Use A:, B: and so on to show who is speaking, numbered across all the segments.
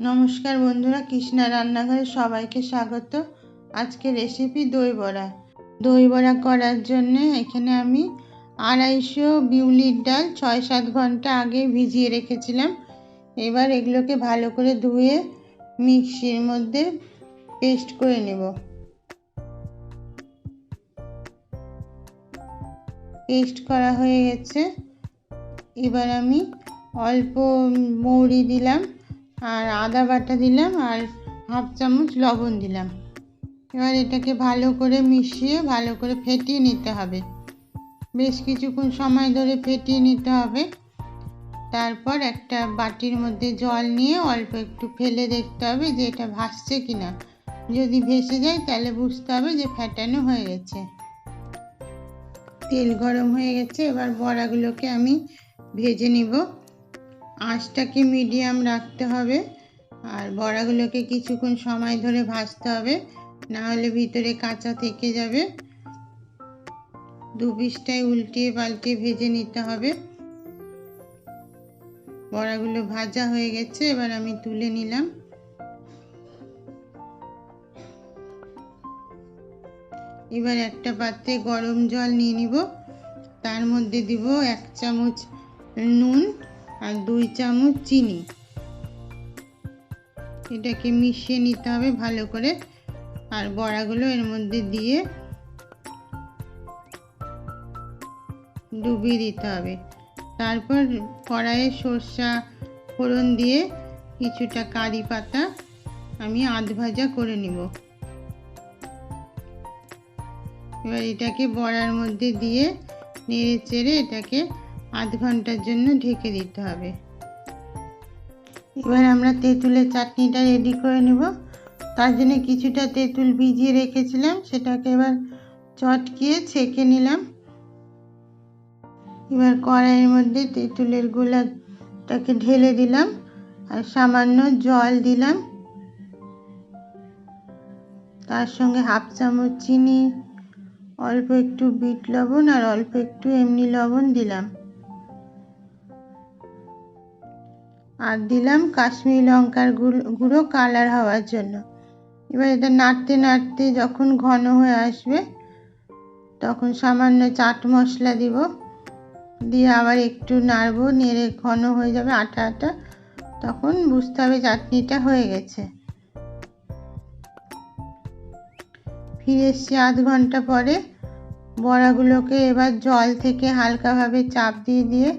A: নমস্কার বন্ধুরা, কৃষ্ণা রান্নাঘরে সবাইকে স্বাগত। আজকে রেসিপি দই বড়া। দই বড়া করার জন্য এখানে আমি আড়াইশো বিউলির ডাল ছয় সাত ঘণ্টা আগে ভিজিয়ে রেখেছিলাম। এবার এগুলোকে ভালো করে ধুয়ে মিক্সির মধ্যে পেস্ট করে নেব। পেস্ট করা হয়ে গেছে। এবার আমি অল্প মৌরি দিলাম। আর আদা বাটা দিলাম আর হাফ চামচ লবণ দিলাম। এবার এটাকে ভালো করে মিশিয়ে, ভালো করে ফেটিয়ে নিতে হবে। বেশ কিছুক্ষণ সময় ধরে ফেটিয়ে নিতে হবে। তারপর একটা বাটির মধ্যে জল নিয়ে অল্প একটু ফেলে দেখতে হবে যে এটা ভাসছে কি না যদি ভেসে যায় তাহলে বুঝতে হবে যে ফ্যাটানো হয়ে গেছে। তেল গরম হয়ে গেছে, এবার বড়াগুলোকে আমি ভেজে নিব। আঁচটাকে মিডিয়াম রাখতে হবে আর বড়াগুলোকে কিছুক্ষণ সময় ধরে ভাজতে হবে না হলে ভিতরে কাঁচা থেকে যাবে। দু পিসটাই উল্টিয়ে পাল্টিয়ে ভেজে নিতে হবে। বড়াগুলো ভাজা হয়ে গেছে, এবার আমি তুলে নিলাম। এবার একটা পাত্রে গরম জল নিয়ে নিব, তার মধ্যে দিব এক চামচ নুন আর দুই চামচ চিনি। এটাকে মিশিয়ে নিতে হবে ভালো করে। আর বড়াগুলো এর মধ্যে দিয়ে ডুবিয়ে দিতে হবে। তারপর কড়াইয়ে সর্ষা ফোড়ন দিয়ে কিছুটা কারি পাতা আমি আধ ভাজা করে নিব। এবার এটাকে বড়ার মধ্যে দিয়ে নেড়ে চেড়ে এটাকে আধ ঘণ্টার জন্য ঢেকে দিতে হবে। এবার আমরা তেঁতুলের চাটনিটা রেডি করে নেব। তার জন্য কিছুটা তেঁতুল ভিজিয়ে রেখেছিলাম, সেটাকে এবার চটকিয়ে ছেঁকে নিলাম। এবার কড়াইয়ের মধ্যে তেঁতুলের গোলাটাকে ঢেলে দিলাম আর সামান্য জল দিলাম। তার সঙ্গে হাফ চামচ চিনি, অল্প একটু বিট লবণ আর অল্প একটু এমনি লবণ দিলাম। আর দিলাম কাশ্মীরি লঙ্কার গুঁড়ো কালার হওয়ার জন্য। এবার এটা নাড়তে নাড়তে যখন ঘন হয়ে আসবে, তখন সামান্য চাট মশলা দিব। দিয়ে আবার একটু নাড়বো, নেড়ে ঘন হয়ে যাবে আটা আটা। তখন বুঝতে হবে চাটনিটা হয়ে গেছে। ফিরে এসছি আধ ঘণ্টা পরে। বড়াগুলোকে এবার জল থেকে হালকাভাবে চাপ দিয়ে দিয়ে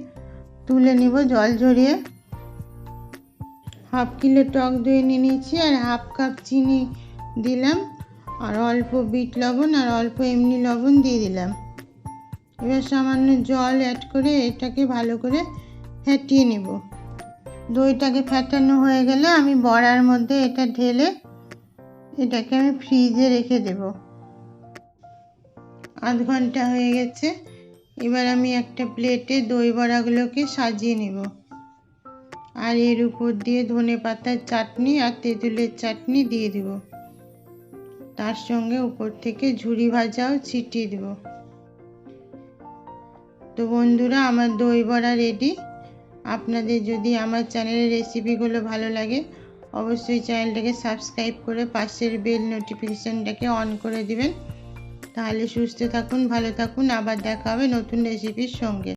A: তুলে নিব জল ঝরিয়ে। হাফ কিলো টক দই নিয়ে নিয়েছি আর হাফ কাপ চিনি দিলাম। আর অল্প বিট লবণ আর অল্প এমনি লবণ দিয়ে দিলাম। এবার সামান্য জল অ্যাড করে এটাকে ভালো করে ফ্যাটিয়ে নেব। দইটাকে ফ্যাটানো হয়ে গেলে আমি বড়ার মধ্যে এটা ঢেলে এটাকে আমি ফ্রিজে রেখে দেব। আধ ঘণ্টা হয়ে গেছে। এবার আমি একটা প্লেটে দই বড়াগুলোকে সাজিয়ে নেব। আর এর উপর দিয়ে ধনে পাতার চাটনি আর তেঁতুলের চাটনি দিয়ে দেব। তার সঙ্গে উপর থেকে ঝুরি ভাজাও ছিটিয়ে দেব। তো বন্ধুরা, আমার দই বড়া রেডি আপনাদের যদি আমার চ্যানেলের রেসিপিগুলো ভালো লাগে, অবশ্যই চ্যানেলটাকে সাবস্ক্রাইব করে পাশের বেল নোটিফিকেশানটাকে অন করে দিবেন। তাহলে সুস্থ থাকুন, ভালো থাকুন। আবার দেখা হবে নতুন রেসিপির সঙ্গে।